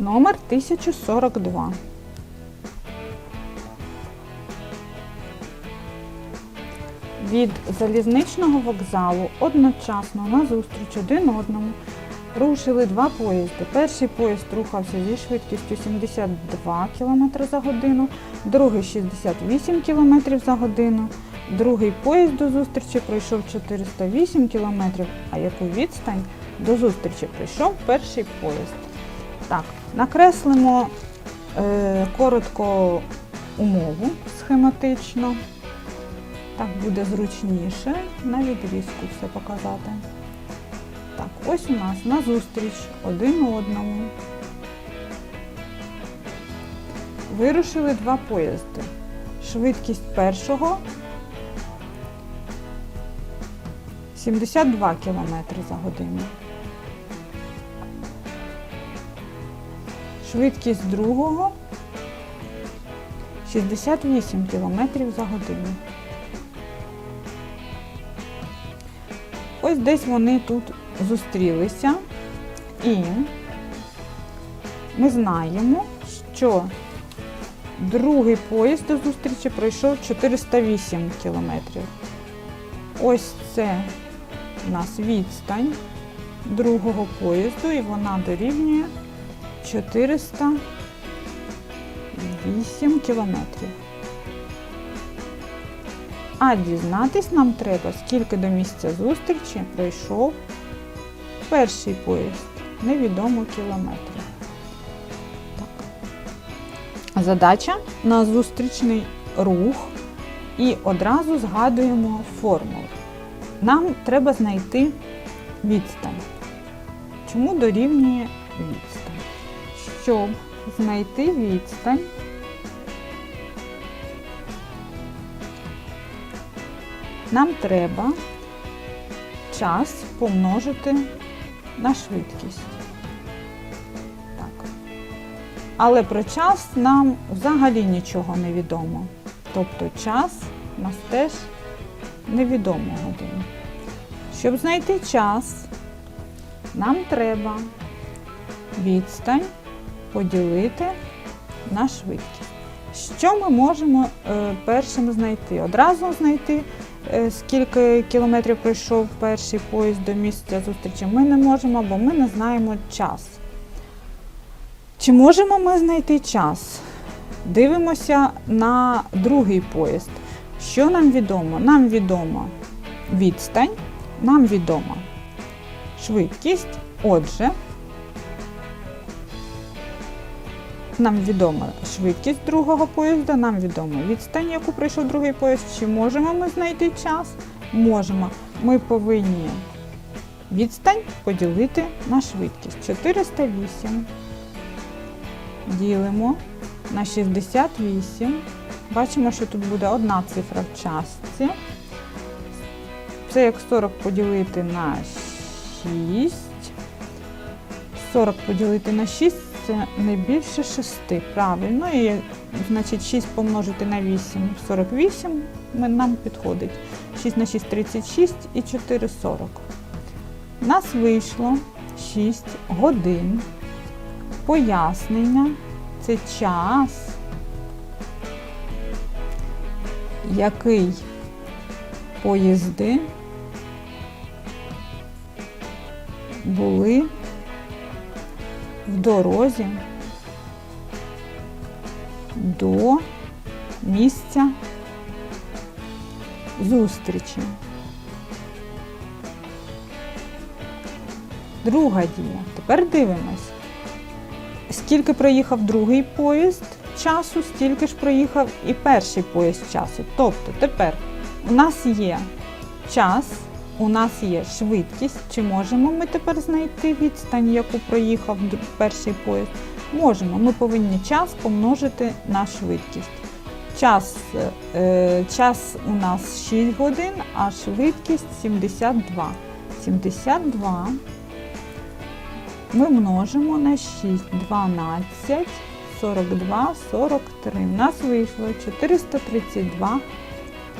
номер 1042. Від залізничного вокзалу одночасно на зустріч один одному рушили два поїзди. Перший поїзд рухався зі швидкістю 72 км за годину, другий 68 км за годину. Другий поїзд до зустрічі пройшов 408 км, а яку відстань до зустрічі прийшов перший поїзд. Так, накреслимо е, коротко умову схематично. Так буде зручніше на відрізку все показати. Так, ось у нас на зустріч один одному. Вирушили два поїзди. Швидкість першого 72 км за годину. Швидкість другого 68 км за годину. Ось десь вони тут зустрілися, і ми знаємо, що другий поїзд до зустрічі пройшов 408 кілометрів. Ось це у нас відстань другого поїзду, і вона дорівнює 408 кілометрів. А дізнатись нам треба, скільки до місця зустрічі пройшов перший поїзд. Невідомо кілометрів. Так. Задача на зустрічний рух і одразу згадуємо формулу. Нам треба знайти відстань. Чому дорівнює відстань? Щоб знайти відстань, нам треба час помножити на швидкість. Так. Але про час нам взагалі нічого не відомо. Тобто час у нас теж невідомо годин. Щоб знайти час, нам треба відстань поділити на швидкість. Що ми можемо е, першим знайти? Одразу знайти, е, скільки кілометрів пройшов перший поїзд до місця зустрічі, ми не можемо, бо ми не знаємо час. Чи можемо ми знайти час? Дивимося на другий поїзд. Що нам відомо? Нам відомо відстань, нам відома швидкість. Отже, нам відома швидкість другого поїзда, нам відома відстань, яку пройшов другий поїзд. Чи можемо ми знайти час? Можемо. Ми повинні відстань поділити на швидкість. 408 ділимо на 68. Бачимо, що тут буде одна цифра в частці. Це як 40 поділити на 6. 40 поділити на 6 це не більше 6. Правильно. І значить 6 помножити на 8 48 ми- нам підходить. 6 на 6 36 і 4 40. У нас вийшло 6 годин. Пояснення це час, який поїзди були в дорозі до місця зустрічі. Друга дія. Тепер дивимось. Скільки проїхав другий поїзд часу, стільки ж проїхав і перший поїзд часу. Тобто тепер у нас є час, у нас є швидкість. Чи можемо ми тепер знайти відстань, яку проїхав перший поїзд? Можемо. Ми повинні час помножити на швидкість. Час, е, час у нас 6 годин, а швидкість 72. 72 ми множимо на 6, 12, 42, 43. У нас вийшло 432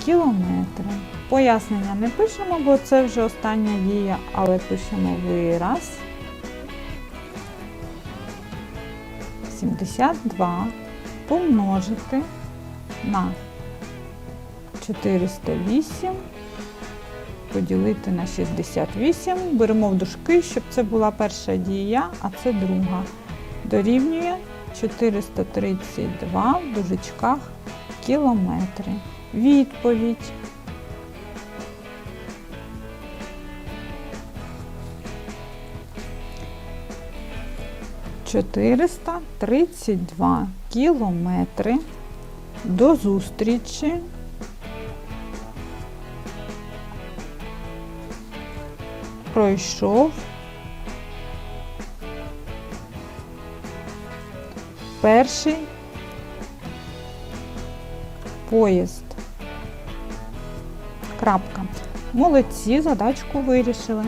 кілометри. Пояснення не пишемо, бо це вже остання дія, але пишемо вираз. 72 помножити на 408 поділити на 68. Беремо в дужки, щоб це була перша дія, а це друга. Дорівнює 432 в дужечках кілометри. Відповідь. Чотириста тридцять два кілометри до зустрічі пройшов перший поїзд. Крапка. Молодці, задачку вирішили.